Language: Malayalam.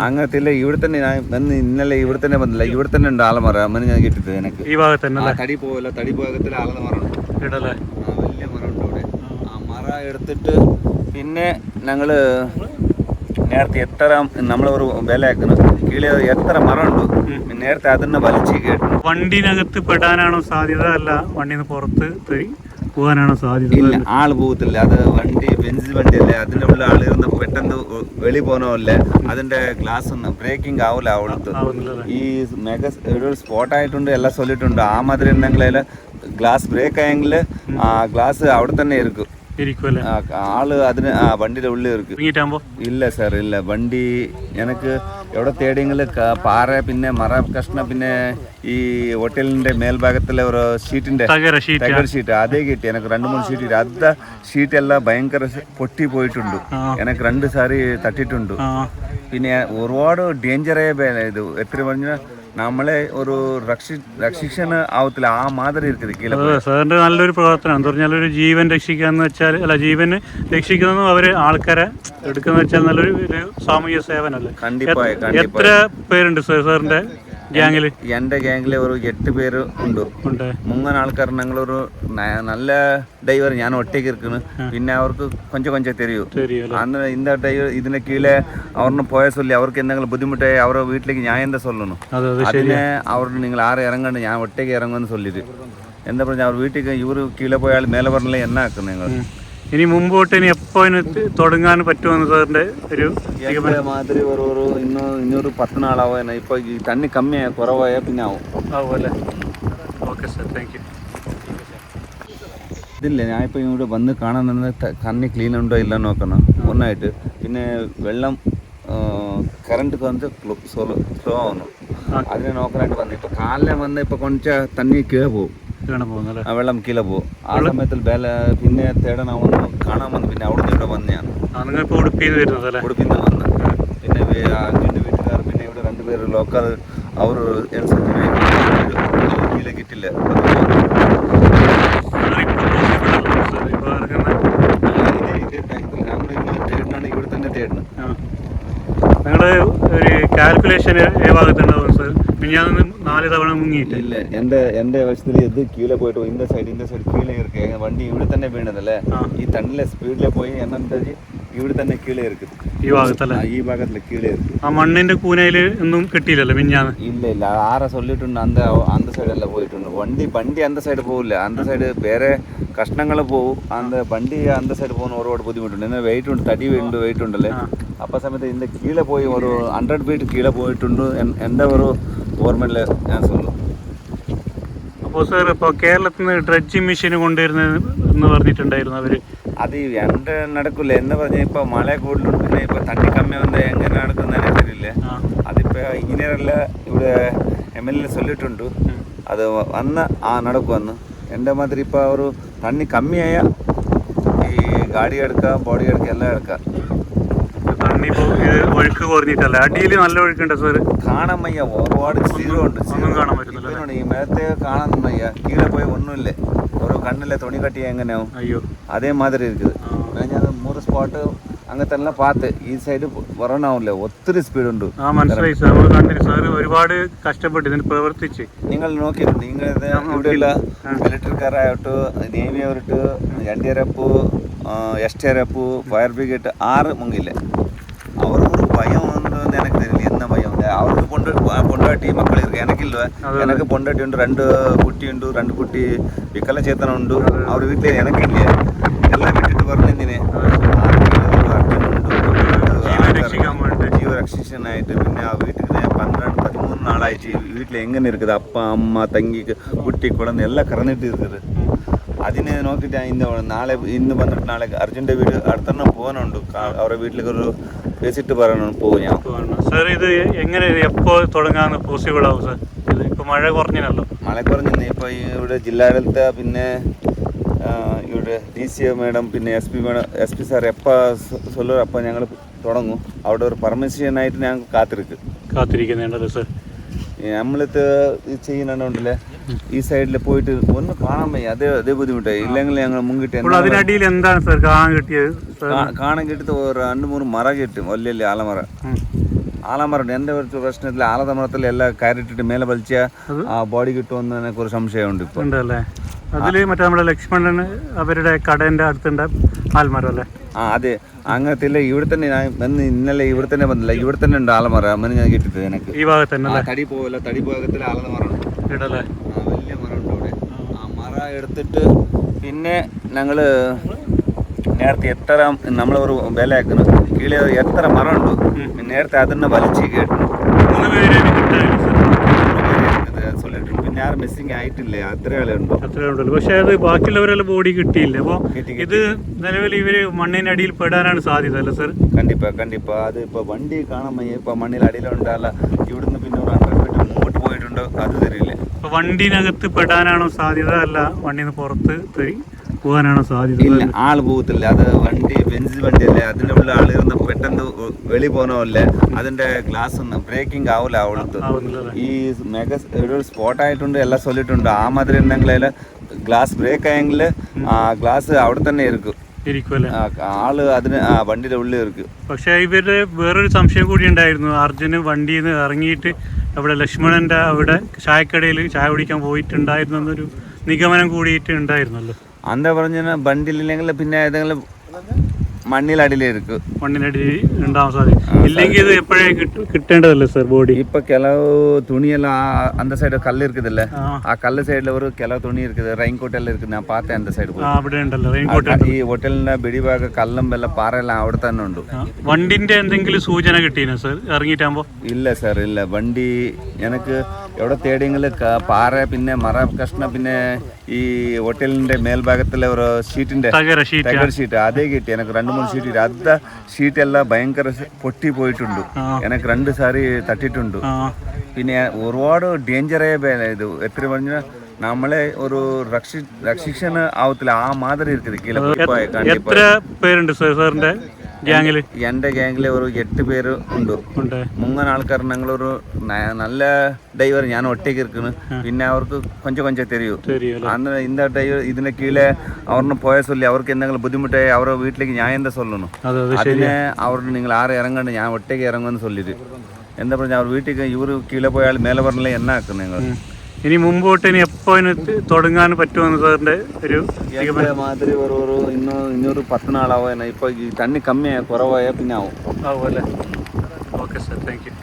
അങ്ങനത്തെ ഇല്ല ഇവിടെ തന്നെ ഞാൻ വന്ന് ഇന്നലെ ഇവിടെ തന്നെ വന്നില്ല ഇവിടെ തന്നെ ഉണ്ട് ആലമറ അമ്മ ഞാൻ കിട്ടിയത് എനിക്ക് ഈ ഭാഗത്ത് തന്നെ തടി പോവില്ല തടി ഭാഗത്തിൽ ആലമറ ഇടല്ലേ? ആ വലിയ മരം ഉണ്ട് അവിടെ. ആ മറ എടുത്തിട്ട് പിന്നെ ഞങ്ങൾ നേരത്തെ എത്ര നമ്മളൊരു വില ആക്കുന്നു. കീഴിൽ എത്ര മരം ഉണ്ട് നേരത്തെ അതിനെ വലിച്ചു കേട്ടു വണ്ടിനകത്ത് പെടാനാണോ സാധ്യത? അല്ല വണ്ടിന്ന് പുറത്ത് തെ- പോകാനാണോ സാധ്യത? ഇല്ല ആൾ പോകത്തില്ല. അത് വണ്ടി ബെഞ്ച് വണ്ടിയല്ലേ? അതിന്റെ ഉള്ളിൽ ആളിരുന്ന് പെട്ടെന്ന് വെളി പോകണമല്ലേ അതിന്റെ ഗ്ലാസ് ഒന്നും ബ്രേക്കിംഗ് ആവില്ല ആവുന്നില്ലല്ലേ? ഈ മെഗ ഒരു സ്പോട്ട് ആയിട്ടുണ്ട് എല്ലാം ചൊല്ലിട്ടുണ്ട് ആ മാതിരി ഉണ്ടെങ്കിൽ ഗ്ലാസ് ബ്രേക്ക് ആയെങ്കിൽ ആ ഗ്ലാസ് അവിടെ തന്നെ ഇരിക്കും. ആൾ അതിന് ആ വണ്ടിയുടെ ഉള്ളിൽ ഇരിക്കും. ഇല്ല സാർ ഇല്ല. വണ്ടി എനിക്ക് എവിടെ തേടിയെങ്കിൽ പാറ പിന്നെ മറ കഷ്ണ പിന്നെ ഈ ഹോട്ടലിന്റെ മേൽഭാഗത്തിലെ ഒരു ഷീറ്റിന്റെ ടൈഗർ ഷീറ്റ്. അതേ കിട്ടി. എനിക്ക് രണ്ട് മൂന്ന് ഷീറ്റ് അത്ത ഷീറ്റ് എല്ലാം ഭയങ്കര പൊട്ടി പോയിട്ടുണ്ട്. എനിക്ക് രണ്ട് സാരി തട്ടിട്ടുണ്ട്. പിന്നെ ഒരുപാട് ഡേഞ്ചറായ ഇത് എത്ര പറഞ്ഞ നമ്മളെ ഒരു രക്ഷി രക്ഷിക്കാൻ ആവത്തില്ല. ആ മാതിരി ഇരിക്കുന്നത് സാറിന്റെ നല്ലൊരു പ്രവർത്തനം. എന്ന് പറഞ്ഞാൽ ഒരു ജീവൻ രക്ഷിക്കാന്ന് വെച്ചാൽ അല്ല ജീവന് രക്ഷിക്കുന്നതും അവർ ആൾക്കാരെ എടുക്കുന്ന വെച്ചാൽ നല്ലൊരു സാമൂഹ്യ സേവനല്ലേ? എത്ര പേരുണ്ട് സാറിന്റെ ഗ്യാങ്ങിൽ? ഒരു എട്ട് പേര് ഉണ്ട്. മൂന്ന് ആൾക്കാർ ഞങ്ങളൊരു നല്ല ഡൈവർ ഞാൻ ഒറ്റയ്ക്ക് ഇരിക്കുന്നു പിന്നെ അവർക്ക് കൊഞ്ചം കൊഞ്ചം തെരയൂ അന്ന് ഇന്ന ഡൈവർ ഇതിന് കീഴിലെ അവരുടെ പോയ ചൊല്ലി അവർക്ക് എന്തെങ്കിലും ബുദ്ധിമുട്ടായി അവരുടെ വീട്ടിലേക്ക് ഞാൻ എന്താ സൊല്ലുന്നു അതിനെ അവരുടെ നിങ്ങൾ ആരും ഇറങ്ങണ്ട് ഞാൻ ഒറ്റയ്ക്ക് ഇറങ്ങുമെന്ന് ചൊല്ലിട്ട് എന്താ പറഞ്ഞാൽ അവർ വീട്ടിലേക്ക് ഇവർ കീഴിലെ പോയാൽ മേലെ പറഞ്ഞില്ല എന്നാ ആക്കുന്നു നിങ്ങൾ? ഇനി മുമ്പോട്ട് ഇനി എപ്പോ തുടങ്ങാൻ പറ്റുമെന്ന് സാറിന്റെ ഒരു മാതിരി ഒരു ഒരു ഇന്നോ ഇന്നൊരു പത്ത് നാളാവോ ഇപ്പൊ ഈ തണ്ണി കമ്മിയായ കുറവായ പിന്നെ ആവും. ആവുമല്ലേ? ഓക്കെ സാർ താങ്ക് യു ഇതില്ല ഞാനിപ്പോൾ ഇവിടെ വന്ന് കാണാൻ നിന്ന് കണ്ണി ക്ലീൻ ഉണ്ടോ ഇല്ല നോക്കണം ഒന്നായിട്ട്. പിന്നെ വെള്ളം കറണ്ട് വന്ന് സ്ലോ സ്ലോ ആവുന്നു. അതിനെ നോക്കാനായിട്ട് വന്നു ഇപ്പോൾ കാലിലെ വന്ന് ഇപ്പോൾ കൊഞ്ച തണ്ണി കേ പോകും ആ വെള്ളം കീഴെ പോകും ആ സമയത്തിൽ ബേല പിന്നെ തേടണം വന്ന്. കാണാൻ വന്നു. പിന്നെ അവിടെ നിന്ന് ഇവിടെ വന്ന് ഞാൻ ഉടുപ്പിന്ന് വരുന്നത് ഉടുപ്പിന്ന് വന്ന്. പിന്നെ അഞ്ചിന്റെ വീട്ടുകാർ പിന്നെ ഇവിടെ രണ്ടുപേര് ലോക്കൽ അവർ കീഴെ കിട്ടില്ല തന്നെ തേടണം നിങ്ങളുടെ ഒരു കാൽക്കുലേഷൻ ഏ ഭാഗത്തുണ്ടാവും മിനിഞ്ഞാന്ന് നാല് തവണ മുങ്ങിയിട്ടില്ല എന്റെ എന്റെ വശത്തിൽ ഇത് കീഴെ പോയിട്ട് ഇന്ന സൈഡ് ഇന്ന സൈഡ് കീഴെ ഇരിക്കുക വണ്ടി ഇവിടെ തന്നെ വീണതല്ലേ? ഈ തണ്ണിലെ സ്പീഡിലെ പോയി എന്നത് ഇവിടെ തന്നെ കീഴെ ഇരിക്കും ഈ ഭാഗത്തല്ലേ? ഈ ഭാഗത്തിൽ കീഴെ ആ മണ്ണിന്റെ കൂനയിൽ ഒന്നും കിട്ടിയില്ലല്ലോ മിഞ്ഞാന്ന്? ഇല്ല ഇല്ല. ആരെ ചൊല്ലിട്ടുണ്ട് അന്ത അന്ത സൈഡല്ല പോയിട്ടുണ്ട്. വണ്ടി വണ്ടി അന്ത സൈഡ് പോവില്ല. അന്ത സൈഡ് വേറെ കഷ്ണങ്ങൾ പോകും അന്ത വണ്ടി അന്ത സൈഡ് പോകുന്ന ഒരുപാട് ബുദ്ധിമുട്ടുണ്ട്. എന്നാൽ വെയിറ്റ് ഉണ്ട്. തടി ഉണ്ട് വെയിറ്റ് ഉണ്ടല്ലേ? അപ്പൊ സമയത്ത് ഇതിന്റെ കീഴെ പോയി ഒരു ഹൺഡ്രഡ് ഫീറ്റ് കീഴെ പോയിട്ടുണ്ട്. എന്റെ ഒരു ഓർമ്മയില് ഞാൻ சொல்லும் അപ്പോൾ സാർ ഇപ്പോൾ കേരളത്തിൽ നിന്ന് ഡ്രഡ്ജിങ് മെഷീൻ കൊണ്ടുവരുന്നത് എന്ന് പറഞ്ഞിട്ടുണ്ടായിരുന്നു അവര് അത് എൻ്റെ നടക്കില്ല എന്ന് പറഞ്ഞാൽ ഇപ്പൊ മഴ കൂടുതലുണ്ട് പിന്നെ ഇപ്പൊ തണ്ണി കമ്മി വന്ന് എങ്ങനെ നടക്കുന്ന എനിക്കറിയില്ല ആ അതിപ്പോ എഞ്ചിനീയറല്ല ഇവിടെ എം എൽ എ ചൊല്ലിട്ടുണ്ട് അത് വന്ന് ആ നടക്കുമെന്ന് എൻ്റെ മാതിരി ഇപ്പോൾ ഒരു തണ്ണി കമ്മിയായ ഈ ഗാഡി എടുക്കാം ബോഡി എടുക്കാം എല്ലാം എടുക്കാം തണ്ണി ഇപ്പോൾ ഇത് ഒഴുക്ക് കുറഞ്ഞിട്ടല്ല അടിയിൽ നല്ല ഒഴുക്കുണ്ട് സാർ കാണാൻ വയ്യ ഒരുപാട് സ്ഥിരമുണ്ട് ഒന്നും കാണാൻ പറ്റുന്നില്ല ഇവനോട് ഈ മേലത്തെ കാണാൻ വയ്യ കീഴെ പോയി ഒന്നുമില്ല ഒരു കണ്ണിലെ തുണി കട്ടി എങ്ങനെയാവും അയ്യോ അതേ മാതിരി இருக்குது ഞാൻ മൂന്ന് സ്പോട്ട് അങ്ങനത്തെ എല്ലാം പാത്ത് ഈ സൈഡ് വരണാവില്ല ഒത്തിരി സ്പീഡുണ്ട് ആ മനസ്സിലായി സാർ നമ്മൾ കണ്ടിന് സാർ ഒരുപാട് കഷ്ടപ്പെട്ട് ഇതിന് പ്രവർത്തിച്ച് നിങ്ങൾ നോക്കിയിട്ടുണ്ട് നിങ്ങൾ ഇത് ഇവിടെയുള്ള മിലിറ്ററിക്കാരായിട്ട് navy അവരിട്ട് N D R F S T R F fire brigade ആറ് മുങ്ങില്ല பயம் வந்து எனக்கு தெரியல. என்ன பயம்? அவருக்கு பொண்டு பொண்டாட்டி மக்கள் இருக்கு. எனக்கு இல்லை. எனக்கு பொண்டாட்டி உண்டு ரெண்டு குட்டி உண்டு ரெண்டு குட்டி விக்கெல்லாம் சேத்தனம் உண்டு. அவர் வீட்டில் எனக்கு இல்லையே. எல்லாம் விட்டுட்டு வரணுந்தினே ஜீவ ரக்ஷன் ஆகிட்டு பின்ன பன்னெண்டு பதிமூணு நாள் ஆயிடுச்சு. வீட்டில் எங்கன்னு இருக்குது? அப்பா அம்மா தங்கி குட்டி குழந்தை எல்லாம் கறந்துட்டு இருக்குது. അതിന് നോക്കിയിട്ട് ഇന്ന് നാളെ ഇന്ന് വന്നിട്ട് നാളെ അർജുന്റെ വീട് അടുത്തെണ്ണം പോകാനുണ്ട്. അവരുടെ വീട്ടിലേക്ക് ഒരു വിസിറ്റ് പറയണം പോകും ഞാൻ. സാർ ഇത് എങ്ങനെ എപ്പോ തുടങ്ങാൻ പോസിബിൾ ആവും സാർ? ഇപ്പോൾ മഴ കുറഞ്ഞല്ലോ മഴ കുറഞ്ഞു ഇപ്പോൾ ഇവിടെ ജില്ലാടലത്തെ പിന്നെ ഇവിടെ ഡി സി എ മേഡം പിന്നെ S P madam S P sir എപ്പോൾ സൊല്ലോ അപ്പോൾ ഞങ്ങൾ തുടങ്ങും. അവിടെ ഒരു പെർമിഷനായിട്ട് ഞങ്ങൾ കാത്തിരിക്കും. കാത്തിരിക്കുന്നുണ്ടല്ലോ സാർ. നമ്മളിത് ചെയ്യുന്നുണ്ടല്ലേ? ഈ സൈഡിൽ പോയിട്ട് ഒന്ന് കാണാൻ വയ്യ. അതേ അതേ ബുദ്ധിമുട്ടായി ഇല്ലെങ്കിൽ ഞങ്ങൾ അതിനടിയിൽ എന്താണ് സാർ കാണാൻ കിട്ടിയത്? കാണാൻ കിട്ടിയത് ഒരു രണ്ട് മൂന്ന് മറ കിട്ടും. വലിയ ആലമറ ആലമറ. എന്റെ ആലമരം എന്റെ ഒരു പ്രശ്നത്തിൽ ആലമരത്തിൽ എല്ലാം കയറിട്ടിട്ട് മേലെ വലിച്ച ആ ബോഡി കിട്ടുമെന്ന് എനിക്ക് ഒരു സംശയമുണ്ട് ഇപ്പോൾ. അതിൽ മറ്റേ നമ്മുടെ ലക്ഷ്മണൻ അവരുടെ കടേന്റെ അടുത്തുണ്ട് ആൽമരം അല്ലേ? ആ അതെ. അങ്ങനത്തെ ഇവിടെ തന്നെ ഞാൻ വന്ന് ഇന്നലെ ഇവിടെ തന്നെ വന്നില്ല. ഇവിടെ തന്നെ ഉണ്ട് ആലമരം അമ്മ ഞാൻ കിട്ടിയത് എനിക്ക് ഈ ഭാഗത്ത് തന്നെ തടി പോവല്ല. തടി ഭാഗത്തിൽ ആലമരം ഇടല്ലേ ആ വലിയ മരം ഉണ്ട് അവിടെ. ആ മരം എടുത്തിട്ട് പിന്നെ ഞങ്ങൾ നേരത്തെ എത്ര നമ്മൾ ഒരു വില ആക്കുന്നു. കീഴെ എത്ര മരം ഉണ്ട് നേരത്തെ അതിനെ വലിച്ച് കേട്ടു മൂന്ന് പേരെ മിസ്സിംഗ് ആയിട്ടില്ല? ബോഡി കിട്ടിയില്ല. അപ്പോൾ ഇത് ഇവർ സാധ്യത സർ അത് വണ്ടി പിന്നെ ഒരു അത് വണ്ടിനകത്ത് പെടാനാണോ സാധ്യത? അല്ല വണ്ടിന്ന് പുറത്ത് തരി പോകാനാണോ സാധ്യത? ഇല്ല ആൾ പോകത്തില്ല. അത് വണ്ടി ബെഞ്ച് വണ്ടിയല്ലേ? അതിന്റെ ഉള്ളിൽ ആൾ ഇരുന്ന് പെട്ടെന്ന് വെളി പോകണമല്ലേ അതിന്റെ ഗ്ലാസ് ഒന്നും ബ്രേക്കിംഗ് ആവില്ല അവളത്ത് ഈ മെഗ ഒരു സ്പോട്ട് ആയിട്ടുണ്ട് എല്ലാം ചൊല്ലിട്ടുണ്ട് ആ മാതിരി ഉണ്ടെങ്കിൽ ഗ്ലാസ് ബ്രേക്ക് ആയെങ്കിൽ ആ ഗ്ലാസ് അവിടെ തന്നെ ഇരിക്കും. ആൾ അതിന് ആ വണ്ടിയുടെ ഉള്ളിൽ ഇരിക്കും. പക്ഷെ ഇവരുടെ വേറൊരു സംശയം കൂടി ഉണ്ടായിരുന്നു. അർജുന് വണ്ടിയിൽ നിന്ന് ഇറങ്ങിയിട്ട് അവിടെ ലക്ഷ്മണന്റെ അവിടെ ചായക്കടയിൽ ചായ കുടിക്കാൻ പോയിട്ടുണ്ടായിരുന്നു എന്നൊരു നിഗമനം കൂടിയിട്ട് ഉണ്ടായിരുന്നല്ലോ. എന്താ പറഞ്ഞാൽ ബണ്ടില്ലെങ്കിൽ പിന്നെ ഏതെങ്കിലും മണ്ണിലടിയിലേക്ക് മണ്ണിനടി ഉണ്ടാവാൻ സാധിക്കും. ഇല്ലെങ്കിൽ ഇത് എപ്പോഴേ കിട്ടേണ്ടതല്ലേ സർ ബോഡി? ഇപ്പൊ ಕೆಲವು തുണിയെല്ലാം അന്ത സൈഡ് കല്ല് ഇരിക്കുതല്ലേ ആ. കല്ല് സൈഡിൽ ഒരു ಕೆಲವು തുണി ഇരിക്കുന്നത് റെയിൻകോട്ട് എല്ലാം ഇരിക്കുന്നത് ഞാൻ പാത്ത അന്ത സൈഡ് ഈ ഹോട്ടലിന്റെ ബിടിഭാഗ കല്ലും എല്ലാം പാറയെല്ലാം അവിടെ തന്നെ ഉണ്ട്. വണ്ടിന്റെ എന്തെങ്കിലും സൂചന കിട്ടിയോ സർ? ഇറങ്ങിയിട്ടാകുമ്പോ? ഇല്ല സർ ഇല്ല. വണ്ടി എനിക്ക് എവിടെ തേടിയെങ്കിൽ പാറ പിന്നെ മറ കഷ്ണ പിന്നെ ഈ ഹോട്ടലിന്റെ മേൽഭാഗത്തിലെ ഒരു ഷീറ്റിന്റെ ഷീറ്റ് അതേ കിട്ടി. എനിക്ക് രണ്ട് മൂന്ന് ഷീറ്റ് അത ഷീറ്റ് എല്ലാം ഭയങ്കര പൊട്ടി പോയിട്ടുണ്ട്. എനിക്ക് രണ്ട് സാരി തട്ടിട്ടുണ്ട്. പിന്നെ ഒരുപാട് ഡേഞ്ചറായ ഇത് എത്ര പറഞ്ഞ നമ്മളെ ഒരു രക്ഷി രക്ഷിക്ഷണ ആവത്തില്ല. ആ മാതിരി ഇരിക്കുന്നത് എത്ര പേരുണ്ട് സാറിന്റെ? ഗ്യാങ്ങിൽ? എന്റെ ഗ്യാങ്ങിൽ ഒരു എട്ട് പേര് ഉണ്ട്. മൂന്ന് ആൾക്കാർ ഞങ്ങളൊരു നല്ല ഡൈവർ ഞാൻ ഒട്ടേക്ക് ഇരിക്കുന്നു പിന്നെ അവർക്ക് കൊഞ്ചം കൊഞ്ചം തെരയൂ അന്ന് ഇന്ത ഡൈവർ ഇതിന്റെ കീഴിലെ അവരുടെ പോയ ചൊല്ലി അവർക്ക് എന്തെങ്കിലും ബുദ്ധിമുട്ടായി അവരുടെ വീട്ടിലേക്ക് ഞാൻ എന്താ സൊല്ലുന്നു അതിനെ അവരുടെ നിങ്ങൾ ആരും ഇറങ്ങണ്ട ഞാൻ ഒട്ടേക്ക് ഇറങ്ങുമെന്ന് സൊല്ലിട്ട്. എന്താ പറഞ്ഞാൽ അവർ വീട്ടിലേക്ക് ഇവർ കീഴിലെ പോയാൽ മേലെ പറഞ്ഞില്ല എന്നാക്കും നിങ്ങൾ? ഇനി മുമ്പോട്ട് ഇനി എപ്പോ ഇനി തുടങ്ങാൻ പറ്റുമെന്ന് സാറിന്റെ ഒരു മാതിരി ഒരു ഒരു ഇന്നോ ഇന്നൊരു പത്ത് നാളാവും ഇപ്പൊ തണ്ണി കമ്മിയായ കുറവായ പിന്നെ ആവും. ആവുമല്ലേ? Okay sir thank you.